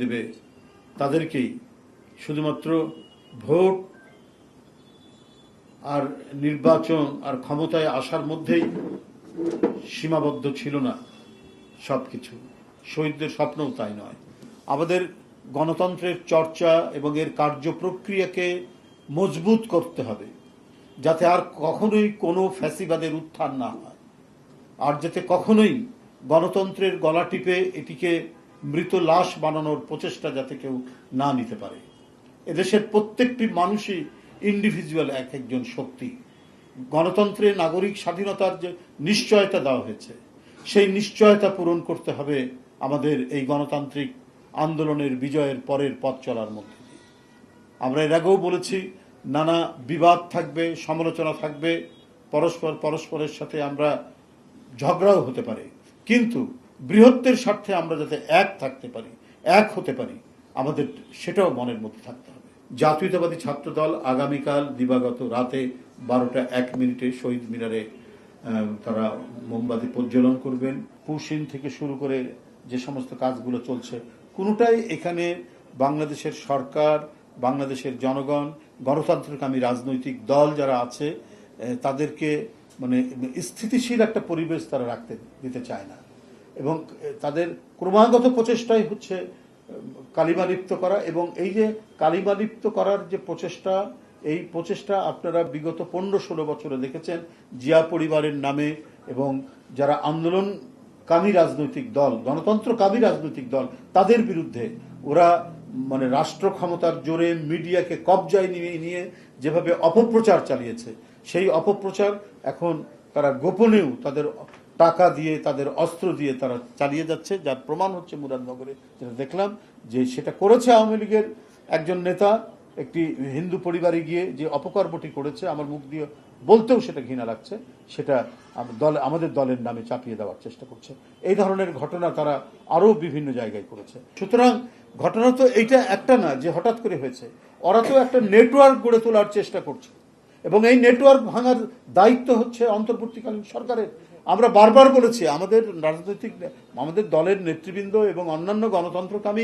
দেবে, তাদেরকেই শুধুমাত্র ভোট আর নির্বাচন আর ক্ষমতায় আসার মধ্যেই সীমাবদ্ধ ছিল না সবকিছু। শহীদদের স্বপ্নও তাই নয়। আমাদের গণতন্ত্রের চর্চা এবং এর কার্য প্রক্রিয়াকে মজবুত করতে হবে, যাতে আর কখনোই কোনো ফ্যাসিবাদের উত্থান না হয়। আর যাতে কখনোই গণতন্ত্রের গলা টিপে এটিকে মৃত লাশ বানানোর প্রচেষ্টা যাতে কেউ না নিতে পারে। এদেশের প্রত্যেকটি মানুষই ইন্ডিভিজুয়াল এক একজন শক্তি। গণতন্ত্রে নাগরিক স্বাধীনতার যে নিশ্চয়তা দেওয়া হয়েছে, সেই নিশ্চয়তা পূরণ করতে হবে আমাদের এই গণতান্ত্রিক আন্দোলনের বিজয়ের পরের পথ চলার মধ্যে আমরা এর আগেও বলেছি, নানা বিবাদ থাকবে, সমালোচনা থাকবে, পরস্পর পরস্পরের সাথে আমরা ঝগড়াও হতে পারে। কিন্তু বৃহত্তের স্বার্থে আমরা যাতে এক থাকতে পারি, এক হতে পারি, আমাদের সেটাও মনের মধ্যে থাকতে হবে। জাতীয়তাবাদী ছাত্রদল আগামীকাল দিবাগত রাতে বারোটা এক মিনিটে শহীদ মিনারে তারা মোমবাতি প্রজ্বলন করবেন। পুশিন থেকে শুরু করে যে সমস্ত কাজগুলো চলছে, কোনোটাই এখানে বাংলাদেশের সরকার, বাংলাদেশের জনগণ গণতন্ত্রকামী রাজনৈতিক দল যারা আছে তাদেরকে মানে স্থিতিশীল একটা পরিবেশ তারা রাখতে, দিতে চায় না। এবং তাদের ক্রমাগত প্রচেষ্টাই হচ্ছে কালিমালিপ্ত করা এবং এই যে কালিমালিপ্ত করার যে প্রচেষ্টা, এই প্রচেষ্টা আপনারা বিগত পনেরো ষোলো বছরে দেখেছেন, জিয়া পরিবারের নামে এবং যারা আন্দোলন আন্দোলনকামী রাজনৈতিক দল গণতন্ত্র গণতন্ত্রকামী রাজনৈতিক দল, তাদের বিরুদ্ধে ওরা মানে রাষ্ট্র ক্ষমতার জোরে মিডিয়াকে কবজায় নিয়ে নিয়ে যেভাবে অপপ্রচার চালিয়েছে, সেই অপপ্রচার এখন তারা গোপনেও তাদের টাকা দিয়ে তাদের অস্ত্র দিয়ে তারা চালিয়ে যাচ্ছে, যার প্রমাণ হচ্ছে মুরাদনগরে যেটা দেখলাম যে সেটা করেছে আওয়ামী লীগের একজন নেতা, একটি হিন্দু পরিবারে গিয়ে যে অপকর্মটি করেছে, আমার মুখ দিয়ে বলতেও সেটা ঘৃণা লাগছে। সেটা দল, আমাদের দলের নামে চাপিয়ে দেওয়ার চেষ্টা করছে। এই ধরনের ঘটনা তারা আরও বিভিন্ন জায়গায় করেছে। সুতরাং ঘটনা তো এইটা একটা না, যে হঠাৎ করে হয়েছে। ওরা তো একটা নেটওয়ার্ক গড়ে তোলার চেষ্টা করছে। এবং এই নেটওয়ার্ক ভাঙার দায়িত্ব হচ্ছে অন্তর্বর্তীকালীন সরকারের। আমরা বারবার বলেছি আমাদের রাজনৈতিক আমাদের দলের নেতৃবৃন্দ এবং অন্যান্য গণতন্ত্রকামী